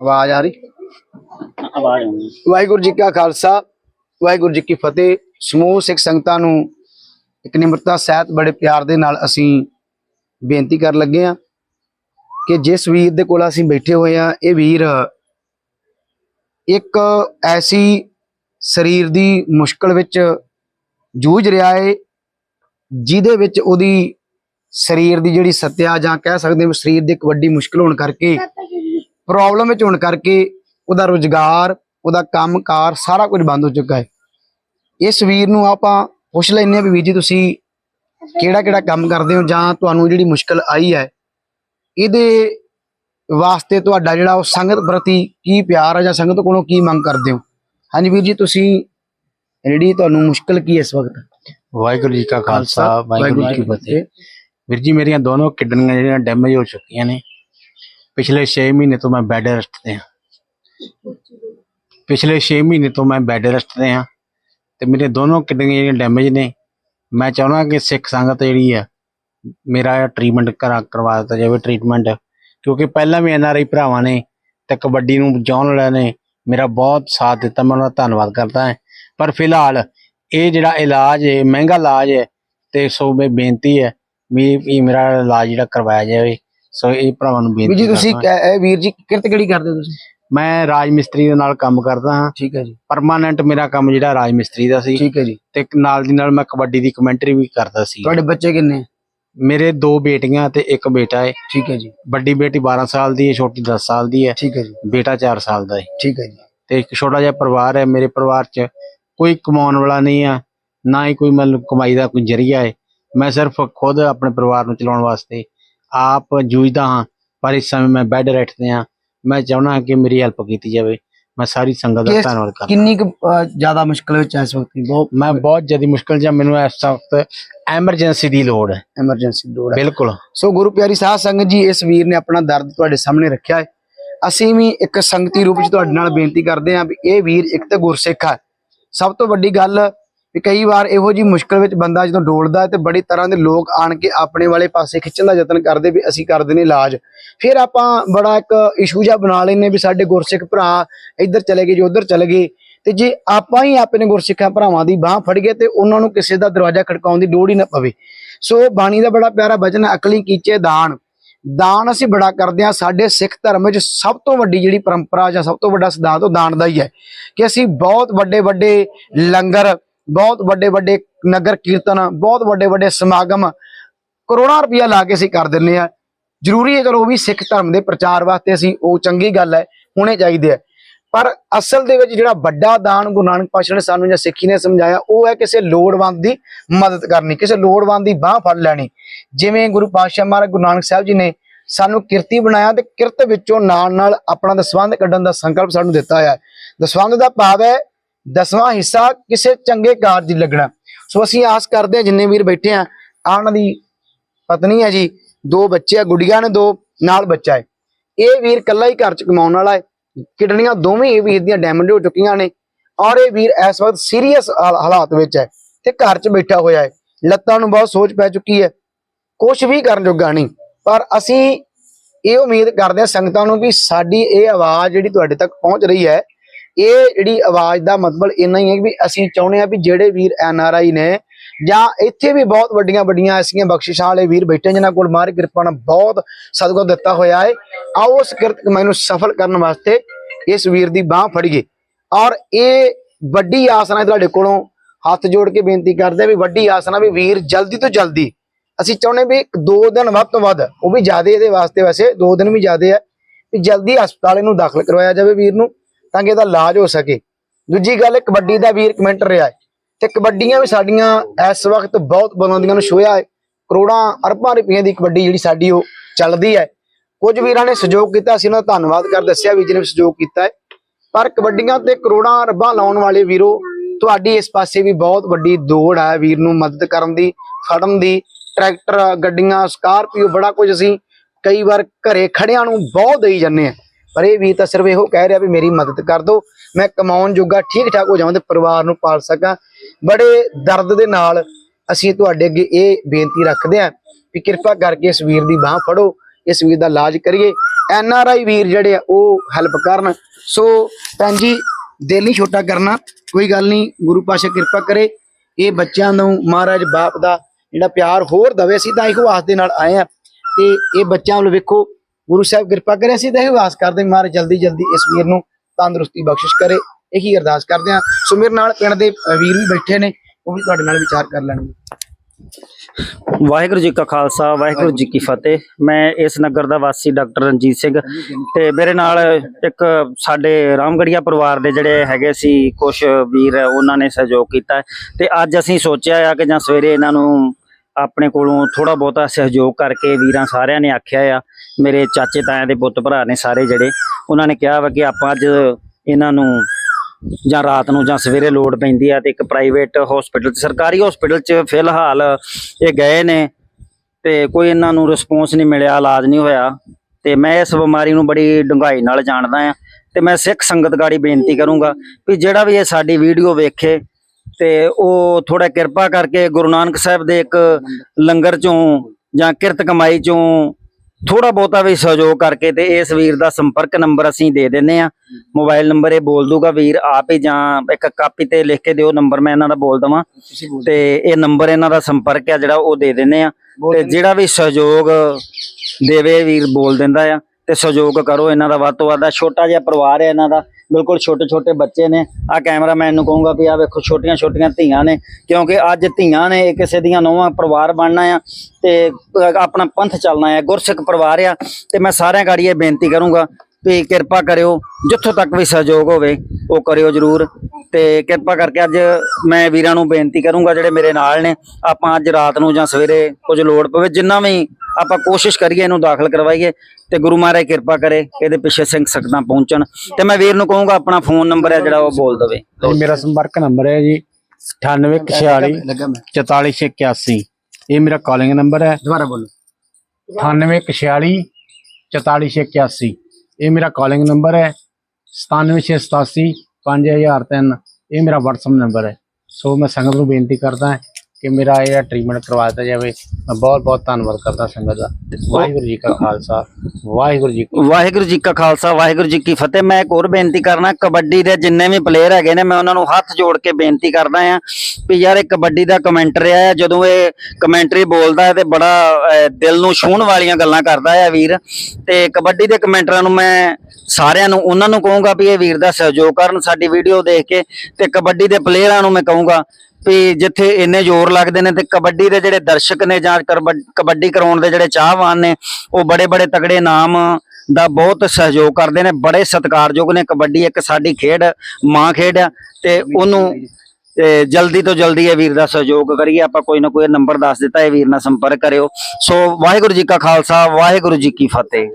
ਆਵਾਜ਼ ਆ ਰਹੀ? ਆਵਾਜ਼ ਆਉਂਦੀ ਵਾਹਿਗੁਰੂ ਜੀ ਕਾ ਖਾਲਸਾ ਵਾਹਿਗੁਰੂ ਜੀ ਕੀ ਫਤਿਹ। ਸਮੂਹ ਸਿੱਖ ਸੰਗਤਾਂ ਨੂੰ ਇੱਕ ਨਿਮਰਤਾ ਸਹਿਤ ਬੜੇ ਪਿਆਰ ਦੇ ਨਾਲ ਅਸੀਂ ਬੇਨਤੀ ਕਰਨ ਲੱਗੇ ਆ ਕਿ ਜਿਸ ਵੀਰ ਦੇ ਕੋਲ ਅਸੀਂ ਬੈਠੇ ਹੋਏ ਆ ਇਹ ਵੀਰ ਇੱਕ ਐਸੀ ਸਰੀਰ ਦੀ ਮੁਸ਼ਕਲ ਵਿੱਚ ਜੂਝ ਰਿਹਾ ਏ ਜਿਹਦੇ ਵਿੱਚ ਉਹਦੀ ਸਰੀਰ ਦੀ ਜਿਹੜੀ ਸੱਤਿਆ ਜਾਂ ਕਹਿ ਸਕਦੇ ਹਾਂ ਸਰੀਰ ਦੀ ਇੱਕ ਵੱਡੀ ਮੁਸ਼ਕਲ ਹੋਣ ਕਰਕੇ ਪ੍ਰੋਬਲਮ ਵਿੱਚ ਹੋਣ ਕਰਕੇ ਉਹਦਾ ਰੋਜ਼ਗਾਰ ਉਹਦਾ ਕੰਮਕਾਰ ਸਾਰਾ ਕੁਝ ਬੰਦ ਹੋ ਚੁੱਕਾ ਹੈ। ਇਸ ਵੀਰ ਨੂੰ ਆਪਾਂ ਪੁੱਛ ਲੈਂਦੇ ਹਾਂ ਵੀ ਵੀਰ ਜੀ ਤੁਸੀਂ ਕਿਹੜਾ ਕਿਹੜਾ ਕੰਮ ਕਰਦੇ ਹੋ ਜਾਂ ਤੁਹਾਨੂੰ ਜਿਹੜੀ ਮੁਸ਼ਕਲ ਆਈ ਹੈ ਇਹਦੇ ਵਾਸਤੇ ਤੁਹਾਡਾ ਜਿਹੜਾ ਉਹ ਸੰਗਤ ਪ੍ਰਤੀ ਕੀ ਪਿਆਰ ਹੈ ਜਾਂ ਸੰਗਤ ਕੋਲੋਂ ਕੀ ਮੰਗ ਕਰਦੇ ਹੋ? ਹਾਂਜੀ ਵੀਰ ਜੀ ਤੁਸੀਂ ਜਿਹੜੀ ਤੁਹਾਨੂੰ ਮੁਸ਼ਕਲ ਕੀ ਇਸ ਵਕਤ? ਵਾਹਿਗੁਰੂ ਜੀ ਕਾ ਖਾਲਸਾ ਵਾਹਿਗੁਰੂ ਜੀ ਕੀ ਫਤਿਹ। ਵੀਰ ਜੀ ਮੇਰੀਆਂ ਦੋਨੋਂ ਕਿਡਨੀਆਂ ਜਿਹੜੀਆਂ ਡੈਮੇਜ ਹੋ ਚੁੱਕੀਆਂ ਨੇ। ਪਿਛਲੇ 6 ਮਹੀਨੇ ਤੋਂ ਮੈਂ ਬੈੱਡ ਰੈਸਟ ਤੇ ਹਾਂ। ਪਿਛਲੇ 6 ਮਹੀਨੇ ਤੋਂ ਮੈਂ ਬੈੱਡ ਰੈਸਟ ਤੇ ਹਾਂ ਤੇ ਮੇਰੇ ਦੋਨੋਂ ਕਿਡਨੀਆਂ ਜਿਹੜੀਆਂ ਡੈਮੇਜ ਨੇ, ਮੈਂ ਚਾਹੁੰਦਾ ਕਿ ਸਿੱਖ ਸੰਗਤ ਜਿਹੜੀ ਆ, ਮੇਰਾ ਟ੍ਰੀਟਮੈਂਟ ਕਰਾ ਕਰਵਾ ਦਿੱਤਾ ਜਾਵੇ ਟ੍ਰੀਟਮੈਂਟ ਕਿਉਂਕਿ ਪਹਿਲਾਂ ਵੀ ਐਨਆਰਆਈ ਭਰਾਵਾਂ ਨੇ ਤੇ ਕਬੱਡੀ ਨੂੰ ਜਾਣ ਵਾਲਿਆਂ ਨੇ ਮੇਰਾ ਬਹੁਤ ਸਾਥ ਦਿੱਤਾ, ਮੈਂ ਉਹਨਾਂ ਦਾ ਧੰਨਵਾਦ ਕਰਦਾ ਹਾਂ। ਪਰ ਫਿਲਹਾਲ ਇਹ ਜਿਹੜਾ ਇਲਾਜ ਹੈ, ਮਹਿੰਗਾ ਇਲਾਜ ਹੈ ਤੇ ਸੋ ਮੈਂ ਬੇਨਤੀ ਹੈ ਵੀ ਮੇਰਾ ਇਲਾਜ ਜਿਹੜਾ ਕਰਵਾਇਆ ਜਾਵੇ। ਸੋ ਇਹ ਭਰਾਵਾਂ ਨੂੰ ਬੇਨਤੀ ਜੀ ਤੁਸੀਂ ਕਰਦਾ ਇਹ ਵੀਰ ਜੀ ਕਿਰਤ ਕਿਹੜੀ ਕਰਦੇ ਹੋ ਤੁਸੀਂ? ਮੈਂ ਰਾਜ ਮਿਸਤਰੀ ਦੇ ਨਾਲ ਕੰਮ ਕਰਦਾ ਹਾਂ। ਠੀਕ ਹੈ ਜੀ। ਪਰਮਾਨੈਂਟ ਮੇਰਾ ਕੰਮ ਜਿਹੜਾ ਰਾਜ ਮਿਸਤਰੀ ਦਾ ਸੀ। ਠੀਕ ਹੈ ਜੀ। ਤੇ ਨਾਲ ਦੀ ਨਾਲ ਮੈਂ ਕਬੱਡੀ ਦੀ ਕਮੈਂਟਰੀ ਵੀ ਕਰਦਾ ਸੀ। ਤੁਹਾਡੇ ਬੱਚੇ ਕਿੰਨੇ ਮੇਰੇ ਦੋ ਬੇਟੀਆਂ ਤੇ ਇੱਕ ਬੇਟਾ ਹੈ ਠੀਕ ਹੈ ਜੀ। ਵੱਡੀ ਬੇਟੀ 12 ਸਾਲ ਦੀ ਹੈ ਛੋਟੀ 10 ਸਾਲ ਦੀ ਹੈ ਠੀਕ ਹੈ ਜੀ। ਬੇਟਾ 4 ਸਾਲ ਦਾ ਹੈ ਠੀਕ ਹੈ ਜੀ। ਤੇ ਇੱਕ ਛੋਟਾ ਜਿਹਾ ਪਰਿਵਾਰ ਹੈ ਮੇਰੇ ਪਰਿਵਾਰ 'ਚ ਕੋਈ ਕਮਾਉਣ ਵਾਲਾ ਨਹੀਂ ਆ। ਨਾ ਹੀ ਕੋਈ ਮਤਲਬ ਕਮਾਈ ਦਾ ਕੋਈ ਜਰੀਆ ਹੈ ਮੈਂ ਸਿਰਫ ਖੁਦ ਆਪਣੇ ਪਰਿਵਾਰ ਨੂੰ ਚਲਾਉਣ ਵਾਸਤੇ ਆਪ ਜੂਝਦਾ ਹਾਂ ਪਰ ਇਸ ਸਮੇਂ ਮੈਂ ਬੈੱਡ ਰੈਸਟ ਤੇ ਹਾਂ। ਮੈਂ ਚਾਹੁੰਦਾ ਹਾਂ ਕਿ ਮੇਰੀ ਹੈਲਪ ਕੀਤੀ ਜਾਵੇ। ਮੈਂ ਸਾਰੀ ਸੰਗਤ ਦਾ ਧੰਨਵਾਦ ਕਰਦਾ ਕਿੰਨੀ ਕੁ ਜ਼ਿਆਦਾ ਮੁਸ਼ਕਲ ਵਿੱਚ ਹੈ ਇਸ ਵਕਤ ਬਹੁਤ ਮੈਂ ਬਹੁਤ ਜ਼ਿਆਦਾ ਮੁਸ਼ਕਲ ਜਾਂ ਮੈਨੂੰ ਇਸ ਵਕਤ ਐਮਰਜੈਂਸੀ ਦੀ ਲੋੜ ਹੈ। ਐਮਰਜੈਂਸੀ ਲੋੜ ਹੈ। ਬਿਲਕੁਲ। ਸੋ ਗੁਰੂ ਪਿਆਰੀ ਸਾਧ ਸੰਗਤ ਜੀ ਇਸ ਵੀਰ ਨੇ ਆਪਣਾ ਦਰਦ ਤੁਹਾਡੇ ਸਾਹਮਣੇ ਰੱਖਿਆ ਹੈ। ਅਸੀਂ ਵੀ ਇੱਕ ਸੰਗਤੀ ਰੂਪ ਵਿੱਚ ਤੁਹਾਡੇ ਨਾਲ ਬੇਨਤੀ ਕਰਦੇ ਹਾਂ ਵੀ ਇਹ ਵੀਰ ਇੱਕ ਤਾਂ ਗੁਰਸਿੱਖ ਹੈ। ਸਭ ਤੋਂ ਵੱਡੀ ਗੱਲ ਵੀ ਕਈ ਵਾਰ ਇਹੋ ਜੀ ਮੁਸ਼ਕਲ ਵਿੱਚ ਬੰਦਾ ਜਦੋਂ ਡੋਲਦਾ ਹੈ ਤੇ ਬੜੀ ਤਰ੍ਹਾਂ ਦੇ ਲੋਕ ਆਣ ਕੇ ਆਪਣੇ ਵਾਲੇ ਪਾਸੇ ਖਿੱਚਣ ਦਾ ਯਤਨ ਕਰਦੇ ਵੀ ਅਸੀਂ ਕਰਦੇ ਨੇ ਇਲਾਜ। ਫਿਰ ਆਪਾਂ ਬੜਾ ਇੱਕ ਇਸ਼ੂ ਜਿਹਾ ਬਣਾ ਲੈਨੇ ਵੀ ਸਾਡੇ ਗੁਰਸਿੱਖ ਭਰਾ ਇੱਧਰ ਚਲੇ ਗਏ, ਜੋ ਉੱਧਰ ਚਲੇ ਗਏ, ਤੇ ਜੇ ਆਪਾਂ ਹੀ ਆਪਣੇ ਗੁਰਸਿੱਖਾਂ ਭਰਾਵਾਂ ਦੀ ਬਾਹ ਫੜ ਗਏ ਤੇ ਉਹਨਾਂ ਨੂੰ ਕਿਸੇ ਦਾ ਦਰਵਾਜ਼ਾ ਖੜਕਾਉਣ ਦੀ ਲੋੜ ਹੀ ਨਾ ਪਵੇ। ਸੋ ਬਾਣੀ ਦਾ ਬੜਾ ਪਿਆਰਾ ਵਚਨ ਅਕਲੀ ਕੀਚੇ ਦਾਨ। ਦਾਨ ਅਸੀਂ ਬੜਾ ਕਰਦੇ ਹਾਂ, ਸਾਡੇ ਸਿੱਖ ਧਰਮ ਵਿੱਚ ਸਭ ਤੋਂ ਵੱਡੀ ਜਿਹੜੀ ਪਰੰਪਰਾ ਜਾਂ ਸਭ ਤੋਂ ਵੱਡਾ ਸਿਧਾਂਤ ਉਹ ਦਾਨ ਦਾ ਹੀ ਹੈ ਕਿ ਅਸੀਂ ਬਹੁਤ ਵੱਡੇ ਵੱਡੇ ਲੰਗਰ ਬਹੁਤ ਵੱਡੇ ਵੱਡੇ ਨਗਰ ਕੀਰਤਨ, ਬਹੁਤ ਵੱਡੇ ਵੱਡੇ ਸਮਾਗਮ, ਕਰੋੜਾਂ ਰੁਪਇਆ ਲਾ ਕੇ ਅਸੀਂ ਕਰ ਦਿੰਨੇ ਆ। ਜ਼ਰੂਰੀ ਹੈ ਚਲੋ ਉਹ ਵੀ ਸਿੱਖ ਧਰਮ ਦੇ ਪ੍ਰਚਾਰ ਵਾਸਤੇ ਅਸੀਂ, ਉਹ ਚੰਗੀ ਗੱਲ ਹੈ, ਹੋਣੇ ਚਾਹੀਦੇ ਆ। ਪਰ ਅਸਲ ਦੇ ਵਿੱਚ ਜਿਹੜਾ ਵੱਡਾ ਦਾਨ ਗੁਰੂ ਨਾਨਕ ਪਾਤਸ਼ਾਹ ਨੇ ਸਾਨੂੰ ਜਾਂ ਸਿੱਖੀ ਨੇ ਸਮਝਾਇਆ, ਉਹ ਹੈ ਕਿਸੇ ਲੋੜਵੰਦ ਦੀ ਮਦਦ ਕਰਨੀ, ਕਿਸੇ ਲੋੜਵੰਦ ਦੀ ਬਾਹ ਫੜ ਲੈਣੀ। ਜਿਵੇਂ ਗੁਰੂ ਪਾਤਸ਼ਾਹ ਮਹਾਰਾਜ ਗੁਰੂ ਨਾਨਕ ਸਾਹਿਬ ਜੀ ਨੇ ਸਾਨੂੰ ਕਿਰਤੀ ਬਣਾਇਆ ਤੇ ਕਿਰਤ ਵਿੱਚੋਂ ਨਾਲ ਨਾਲ ਆਪਣਾ ਦਸਵੰਧ ਕੱਢਣ ਦਾ ਸੰਕਲਪ ਸਾਨੂੰ ਦਿੱਤਾ ਹੈ। ਦਸਵੰਧ ਦਾ ਭਾਵ ਹੈ ਦਸਵਾਂ ਹਿੱਸਾ ਕਿਸੇ ਚੰਗੇ ਕਾਰਜ ਲੱਗਣਾ। ਸੋ ਅਸੀਂ ਆਸ ਕਰਦੇ ਹਾਂ ਜਿੰਨੇ ਵੀਰ ਬੈਠੇ ਆ ਆਹ ਦੀ ਪਤਨੀ ਹੈ ਜੀ, ਦੋ ਬੱਚੇ ਆ ਗੁੱਡੀਆਂ ਨੇ ਦੋ, ਨਾਲ ਬੱਚਾ ਹੈ। ਇਹ ਵੀਰ ਕੱਲਾ ਹੀ ਘਰ 'ਚ ਕਮਾਉਣ ਵਾਲਾ ਹੈ। ਕਿਡਨੀਆਂ ਦੋਵੇਂ ਇਹ ਵੀਰ ਦੀਆਂ ਡੈਮੇਜ ਹੋ ਚੁੱਕੀਆਂ ਨੇ ਔਰ ਇਹ ਵੀਰ ਇਸ ਵਕਤ ਸੀਰੀਅਸ ਹਾਲਾਤ ਵਿੱਚ ਹੈ ਤੇ ਘਰ 'ਚ ਬੈਠਾ ਹੋਇਆ ਹੈ। ਲੱਤਾਂ ਨੂੰ ਬਹੁਤ ਸੋਚ ਪੈ ਚੁੱਕੀ ਹੈ। ਕੁਝ ਵੀ ਕਰਨ ਜੋਗਾ ਨਹੀਂ। ਪਰ ਅਸੀਂ ਇਹ ਉਮੀਦ ਕਰਦੇ ਹਾਂ ਸੰਗਤਾਂ ਨੂੰ ਵੀ ਸਾਡੀ ਇਹ ਆਵਾਜ਼ ਜਿਹੜੀ ਤੁਹਾਡੇ ਤੱਕ ਪਹੁੰਚ ਰਹੀ ਹੈ ਇਹ ਜਿਹੜੀ ਆਵਾਜ਼ ਦਾ ਮਤਲਬ ਇੰਨਾ ਹੀ ਹੈ ਕਿ ਵੀ ਅਸੀਂ ਚਾਹੁੰਦੇ ਹਾਂ ਵੀ ਜਿਹੜੇ ਵੀਰ ਐਨ ਆਰ ਆਈ ਨੇ ਜਾਂ ਇੱਥੇ ਵੀ ਬਹੁਤ ਵੱਡੀਆਂ ਵੱਡੀਆਂ ਐਸੀਆਂ ਬਖਸ਼ਿਸ਼ਾਂ ਵਾਲੇ ਵੀਰ ਬੈਠੇ ਜਿਨ੍ਹਾਂ ਕੋਲ ਮਾਰ ਕਿਰਪਾ ਨਾਲ ਬਹੁਤ ਸਦਕਾ ਦਿੱਤਾ ਹੋਇਆ ਹੈ, ਆਓ ਉਸ ਕਿਰਤ ਕਮਾਈ ਨੂੰ ਸਫਲ ਕਰਨ ਵਾਸਤੇ ਇਸ ਵੀਰ ਦੀ ਬਾਹ ਫੜੀਏ। ਔਰ ਇਹ ਵੱਡੀ ਆਸਨਾ ਤੁਹਾਡੇ ਕੋਲੋਂ ਹੱਥ ਜੋੜ ਕੇ ਬੇਨਤੀ ਕਰਦੇ ਹਾਂ ਵੀ ਵੱਡੀ ਆਸਨਾ ਵੀ ਵੀਰ ਜਲਦੀ ਤੋਂ ਜਲਦੀ, ਅਸੀਂ ਚਾਹੁੰਦੇ ਵੀ ਇੱਕ ਦੋ ਦਿਨ ਵੱਧ ਤੋਂ ਵੱਧ, ਉਹ ਵੀ ਜ਼ਿਆਦਾ ਇਹਦੇ ਵਾਸਤੇ ਵੈਸੇ ਦੋ ਦਿਨ ਵੀ ਜ਼ਿਆਦਾ ਹੈ, ਵੀ ਜਲਦੀ ਹਸਪਤਾਲ ਇਹਨੂੰ ਦਾਖਲ ਕਰਵਾਇਆ ਜਾਵੇ ਵੀਰ ਨੂੰ। ਤਾਂ ਕਿ ਇਹਦਾ ਇਲਾਜ ਹੋ ਸਕੇ। ਦੂਜੀ ਗੱਲ ਕਬੱਡੀ ਦਾ ਵੀਰ ਕਮੈਂਟਰ ਰਿਹਾ ਹੈ ਤੇ ਕਬੱਡੀਆਂ ਵੀ ਸਾਡੀਆਂ ਇਸ ਵਕਤ ਬਹੁਤ ਬੁਲੰਦੀਆਂ ਨੂੰ ਛੋਇਆ ਹੈ। ਕਰੋੜਾਂ, ਅਰਬਾਂ ਰੁਪਈਆਂ ਦੀ ਕਬੱਡੀ ਜਿਹੜੀ ਸਾਡੀ ਉਹ ਚੱਲਦੀ ਹੈ। ਕੁਝ ਵੀਰਾਂ ਨੇ ਸਹਿਯੋਗ ਕੀਤਾ ਸੀ ਉਹਨਾਂ ਦਾ ਧੰਨਵਾਦ ਕਰ ਦੱਸਿਆ ਵੀ ਜਿਹਨੇ ਸਹਿਯੋਗ ਕੀਤਾ ਹੈ। ਪਰ ਕਬੱਡੀਆਂ ਤੇ ਕਰੋੜਾਂ, ਅਰਬਾਂ ਲਾਉਣ ਵਾਲੇ ਵੀਰੋ, ਤੁਹਾਡੀ ਇਸ ਪਾਸੇ ਵੀ ਬਹੁਤ ਵੱਡੀ ਦੌੜ ਹੈ ਵੀਰ ਨੂੰ ਮਦਦ ਕਰਨ ਦੀ ਫੜਨ ਦੀ। ਟਰੈਕਟਰ, ਗੱਡੀਆਂ, ਸਕਾਰਪੀਓ, ਬੜਾ ਕੁਝ ਅਸੀਂ ਕਈ ਵਾਰ ਘਰੇ ਖੜਿਆਂ ਨੂੰ ਬਹੁਤ ਦੇਈ ਜਾਂਦੇ ਆ ਪਰ ਇਹ ਵੀਰ ਤਾਂ ਸਿਰਫ ਇਹੋ ਕਹਿ ਰਿਹਾ ਵੀ ਮੇਰੀ ਮਦਦ ਕਰ ਦਿਓ। ਮੈਂ ਕਮਾਉਣ ਜੋਗਾ ਠੀਕ ਠਾਕ ਹੋ ਜਾਵਾਂ ਤੇ ਪਰਿਵਾਰ ਨੂੰ ਪਾਲ ਸਕਾਂ। ਬੜੇ ਦਰਦ ਦੇ ਨਾਲ ਅਸੀਂ ਤੁਹਾਡੇ ਅੱਗੇ ਇਹ ਬੇਨਤੀ ਰੱਖਦੇ ਹਾਂ ਵੀ ਕਿਰਪਾ ਕਰਕੇ ਇਸ ਵੀਰ ਦੀ ਬਾਹ ਫੜੋ, ਇਸ ਵੀਰ ਦਾ ਇਲਾਜ ਕਰੀਏ। ਐਨ ਆਰ ਆਈ ਵੀਰ ਜਿਹੜੇ ਆ, ਉਹ ਹੈਲਪ ਕਰਨ। ਸੋ ਭੈਣ ਜੀ, ਦਿਲ ਨਹੀਂ ਛੋਟਾ ਕਰਨਾ, ਕੋਈ ਗੱਲ ਨਹੀਂ, ਗੁਰੂ ਪਾਸ਼ਾ ਕਿਰਪਾ ਕਰੇ। ਇਹ ਬੱਚਿਆਂ ਨੂੰ ਮਹਾਰਾਜ ਬਾਪ ਦਾ ਜਿਹੜਾ ਪਿਆਰ ਹੋਰ ਦਵੇ, ਅਸੀਂ ਤਾਂ ਇਹੋ ਆਸ ਦੇ ਨਾਲ ਆਏ ਆ ਤੇ ਇਹ ਬੱਚਿਆਂ ਵੱਲ ਵੇਖੋ ਗੁਰੂ ਸਾਹਿਬ ਕਿਰਪਾ ਕਰੇ, ਅਸੀਂ ਤਾਂ ਇਹੋ ਆਸ ਕਰਦੇ ਹਾਂ, ਮਹਾਰਾਜ ਜਲਦੀ ਜਲਦੀ ਇਸ ਵੀਰ ਨੂੰ ਤੰਦਰੁਸਤੀ ਬਖਸ਼ਿਸ਼ ਕਰੇ, ਇਹੀ ਅਰਦਾਸ ਕਰਦੇ ਆ ਸੋ ਮੇਰੇ ਨਾਲ ਪਿੰਡ ਦੇ ਵੀਰ ਵੀ ਬੈਠੇ ਨੇ, ਉਹ ਵੀ ਤੁਹਾਡੇ ਨਾਲ ਵਿਚਾਰ ਕਰ ਲੈਣਗੇ। ਵਾਹਿਗੁਰੂ ਜੀ ਕਾ ਖਾਲਸਾ, ਵਾਹਿਗੁਰੂ ਜੀ ਕੀ ਫਤਿਹ। ਮੈਂ ਇਸ ਨਗਰ ਦਾ ਵਾਸੀ ਡਾਕਟਰ ਰਣਜੀਤ ਸਿੰਘ ਤੇ ਮੇਰੇ ਨਾਲ ਇੱਕ ਸਾਡੇ ਰਾਮਗੜੀਆ ਪਰਿਵਾਰ ਦੇ ਜਿਹੜੇ ਹੈਗੇ ਸੀ ਕੁਝ ਵੀਰ ਉਹਨਾਂ ਨੇ ਸਹਿਯੋਗ ਕੀਤਾ ਤੇ ਅੱਜ ਅਸੀਂ ਸੋਚਿਆ ਆ ਕਿ ਜਾਂ ਸਵੇਰੇ ਇਹਨਾਂ ਨੂੰ ਆਪਣੇ ਕੋਲੋਂ ਥੋੜਾ ਬਹੁਤਾ ਸਹਿਯੋਗ ਕਰਕੇ ਵੀਰਾਂ ਸਾਰਿਆਂ ਨੇ ਆਖਿਆ ਆ। ਮੇਰੇ ਚਾਚੇ ਤਾਇਆਂ ਦੇ ਪੁੱਤ ਭਰਾ ਨੇ ਸਾਰੇ ਜਿਹੜੇ, ਉਹਨਾਂ ਨੇ ਕਿਹਾ ਵਾ ਕਿ ਆਪਾਂ ਅੱਜ ਇਹਨਾਂ ਨੂੰ ਜਾਂ ਰਾਤ ਨੂੰ ਜਾਂ ਸਵੇਰੇ ਲੋੜ ਪੈਂਦੀ ਆ ਤੇ ਇੱਕ ਪ੍ਰਾਈਵੇਟ ਹਸਪੀਟਲ ਚ ਸਰਕਾਰੀ ਹਸਪੀਟਲ ਚ ਫਿਲਹਾਲ ਇਹ ਗਏ ਨੇ ਤੇ ਕੋਈ ਇਹਨਾਂ ਨੂੰ ਰਿਸਪੌਂਸ ਨਹੀਂ ਮਿਲਿਆ, ਇਲਾਜ ਨਹੀਂ ਹੋਇਆ। ਤੇ ਮੈਂ ਇਸ ਬਿਮਾਰੀ ਨੂੰ ਬੜੀ ਡੂੰਘਾਈ ਨਾਲ ਜਾਣਦਾ ਆ ਤੇ ਮੈਂ ਸਿੱਖ ਸੰਗਤ ਗਾੜੀ ਬੇਨਤੀ ਕਰੂੰਗਾ ਵੀ ਜਿਹੜਾ ਵੀ ਇਹ ਸਾਡੀ ਵੀਡੀਓ ਵੇਖੇ ਤੇ ਉਹ ਥੋੜਾ ਕਿਰਪਾ ਕਰਕੇ ਗੁਰੂ ਨਾਨਕ ਸਾਹਿਬ ਦੇ ਇੱਕ ਲੰਗਰ ਚੋਂ ਜਾਂ ਕਿਰਤ ਕਮਾਈ ਚੋਂ ਥੋੜਾ ਬਹੁਤਾ ਵੀ ਸਹਿਯੋਗ ਕਰਕੇ ਤੇ ਇਸ ਵੀਰ ਦਾ ਸੰਪਰਕ ਨੰਬਰ ਅਸੀਂ ਦੇ ਦਿੰਨੇ ਆ ਮੋਬਾਈਲ ਨੰਬਰ ਇਹ ਬੋਲ ਦੂਗਾ ਵੀਰ ਆਪ ਹੀ ਜਾਂ ਇੱਕ ਕਾਪੀ ਤੇ ਲਿਖ ਕੇ ਦਿਓ ਨੰਬਰ ਮੈਂ ਇਹਨਾਂ ਦਾ ਬੋਲ ਦਵਾਂ। ਤੇ ਇਹ ਨੰਬਰ ਇਹਨਾਂ ਦਾ ਸੰਪਰਕ ਆ ਜਿਹੜਾ ਉਹ ਦੇ ਦਿੰਨੇ ਆ ਤੇ ਜਿਹੜਾ ਵੀ ਸਹਿਯੋਗ ਦੇਵੇ ਵੀਰ ਬੋਲ ਦਿੰਦਾ ਆ। ਤੇ ਸਹਿਯੋਗ ਕਰੋ ਇਹਨਾਂ ਦਾ ਵੱਧ ਤੋਂ ਵੱਧ। ਛੋਟਾ ਜਿਹਾ ਪਰਿਵਾਰ ਹੈ ਇਹਨਾਂ ਦਾ। ਬਿਲਕੁਲ ਛੋਟੇ ਛੋਟੇ ਬੱਚੇ ਨੇ। ਆ ਕੈਮਰਾਮੈਨ ਨੂੰ ਕਹੂੰਗਾ ਵੀ ਆ ਵੇਖੋ ਛੋਟੀਆਂ ਛੋਟੀਆਂ ਧੀਆਂ ਨੇ। ਕਿਉਂਕਿ ਅੱਜ ਧੀਆਂ ਨੇ ਇਹ ਕਿਸੇ ਦੀਆਂ ਨੌਵਾਂ ਪਰਿਵਾਰ ਬਣਨਾ ਆ ਤੇ ਆਪਣਾ ਪੰਥ ਚੱਲਣਾ ਆ, ਗੁਰਸਿੱਖ ਪਰਿਵਾਰ ਆ। ਤੇ ਮੈਂ ਸਾਰਿਆਂ ਗਾੜੀ ਇਹ ਬੇਨਤੀ ਕਰੂੰਗਾ ਵੀ ਕਿਰਪਾ ਕਰਿਓ, ਜਿੱਥੋਂ ਤੱਕ ਵੀ ਸਹਿਯੋਗ ਹੋਵੇ, ਉਹ ਕਰਿਓ ਜਰੂਰ। ਤੇ ਕਿਰਪਾ ਕਰਕੇ ਅੱਜ ਮੈਂ ਵੀਰਾਂ ਨੂੰ ਬੇਨਤੀ ਕਰੂੰਗਾ, ਜਿਹੜੇ ਮੇਰੇ ਨਾਲ ਨੇ, ਆਪਾਂ ਅੱਜ ਰਾਤ ਨੂੰ ਜਾਂ ਸਵੇਰੇ ਕੁਝ ਲੋੜ ਪਵੇ, ਜਿੰਨਾ ਵੀ ਆਪਾਂ ਕੋਸ਼ਿਸ਼ ਕਰੀਏ ਇਹਨੂੰ ਦਾਖਲ ਕਰਵਾਈਏ। ਤੇ ਗੁਰੂ ਮਹਾਰਾਜ ਕਿਰਪਾ ਕਰੇ ਇਹਦੇ ਪਿੱਛੇ ਸਿੰਘ ਸਕਤਾਂ ਪਹੁੰਚਣ। ਤੇ ਮੈਂ ਵੀਰ ਨੂੰ ਕਹੂੰਗਾ ਆਪਣਾ ਫੋਨ ਨੰਬਰ ਹੈ ਜਿਹੜਾ ਉਹ ਬੋਲ ਦੇਵੇ। ਇਹ ਮੇਰਾ ਸੰਪਰਕ ਨੰਬਰ ਹੈ ਜੀ 9846 ਲੱਗਾ ਮੈਂ। 4481 ਇਹ ਮੇਰਾ ਕਾਲਿੰਗ ਨੰਬਰ ਹੈ। ਦੁਬਾਰਾ ਬੋਲੋ। 9846 4481 ਇਹ ਮੇਰਾ ਕਾਲਿੰਗ ਨੰਬਰ ਹੈ। 97687 5003 ਇਹ ਮੇਰਾ WhatsApp ਨੰਬਰ ਹੈ। ਸੋ ਮੈਂ ਸੰਗਤ ਨੂੰ ਬੇਨਤੀ ਕਰਦਾ ਹਾਂ ਕਿ ਮੇਰਾ ਇਹ ਟ੍ਰੀਟਮੈਂਟ ਕਰਵਾ ਦਿੱਤਾ ਜਾਵੇ, ਮੈਂ ਬਹੁਤ ਬਹੁਤ ਧੰਨਵਾਦ ਕਰਦਾ ਸੰਗਤ ਦਾ। ਵਾਹਿਗੁਰੂ ਜੀ ਕਾ ਖਾਲਸਾ, ਵਾਹਿਗੁਰੂ ਜੀ ਕੀ ਵਾਹਿਗੁਰੂ ਜੀ ਕਾ ਖਾਲਸਾ, ਵਾਹਿਗੁਰੂ ਜੀ ਕੀ ਫਤਿਹ। ਮੈਂ ਇੱਕ ਹੋਰ ਬੇਨਤੀ ਕਰਨਾ, ਕਬੱਡੀ ਦੇ ਜਿੰਨੇ ਵੀ ਪਲੇਅਰ ਹੈਗੇ ਨੇ, ਮੈਂ ਉਹਨਾਂ ਨੂੰ ਹੱਥ ਜੋੜ ਕੇ ਬੇਨਤੀ ਕਰਦਾ ਆ ਵੀ ਯਾਰ ਇਹ ਕਬੱਡੀ ਦਾ ਕਮੈਂਟਰੀ ਆ ਜਦੋਂ ਇਹ ਕਮੈਂਟਰੀ ਬੋਲਦਾ ਹੈ ਤੇ ਬੜਾ ਦਿਲ ਨੂੰ ਛੂਹਣ ਵਾਲੀਆਂ ਗੱਲਾਂ ਕਰਦਾ ਆ ਵੀਰ। ਤੇ ਕਬੱਡੀ ਦੇ ਕਮੈਂਟਰਾਂ ਨੂੰ ਮੈਂ ਸਾਰਿਆਂ ਨੂੰ, ਉਹਨਾਂ ਨੂੰ ਕਹੂੰਗਾ ਵੀ ਇਹ ਵੀਰ ਦਾ ਸਹਿਯੋਗ ਕਰਨ। ਸਾਡੀ ਵੀਡੀਓ ਦੇਖ ਕੇ ਤੇ ਕਬੱਡੀ ਦੇ ਪਲੇਅਰਾਂ ਨੂੰ ਮੈਂ ਕਹੂੰਗਾ ਵੀ ਜਿੱਥੇ ਇੰਨੇ ਜ਼ੋਰ ਲੱਗਦੇ ਨੇ ਤੇ ਕਬੱਡੀ ਦੇ ਜਿਹੜੇ ਦਰਸ਼ਕ ਨੇ ਜਾਂ ਕਬੱਡੀ ਕਰਾਉਣ ਦੇ ਜਿਹੜੇ ਚਾਹਵਾਨ ਨੇ, ਉਹ ਬੜੇ ਬੜੇ ਤਗੜੇ ਨਾਮ ਦਾ ਬਹੁਤ ਸਹਿਯੋਗ ਕਰਦੇ ਨੇ, ਬੜੇ ਸਤਿਕਾਰਯੋਗ ਨੇ। ਕਬੱਡੀ ਇੱਕ ਸਾਡੀ ਖੇਡ, ਮਾਂ ਖੇਡ ਆ ਤੇ ਉਹਨੂੰ, ਤੇ ਜਲਦੀ ਤੋਂ ਜਲਦੀ ਇਹ ਵੀਰ ਦਾ ਸਹਿਯੋਗ ਕਰੀਏ। ਆਪਾਂ ਕੋਈ ਨਾ ਕੋਈ ਨੰਬਰ ਦੱਸ ਦਿੱਤਾ, ਇਹ ਵੀਰ ਨਾਲ ਸੰਪਰਕ ਕਰਿਓ। ਸੋ ਵਾਹਿਗੁਰੂ ਜੀ ਕਾ ਖਾਲਸਾ, ਵਾਹਿਗੁਰੂ ਜੀ ਕੀ ਫਤਿਹ।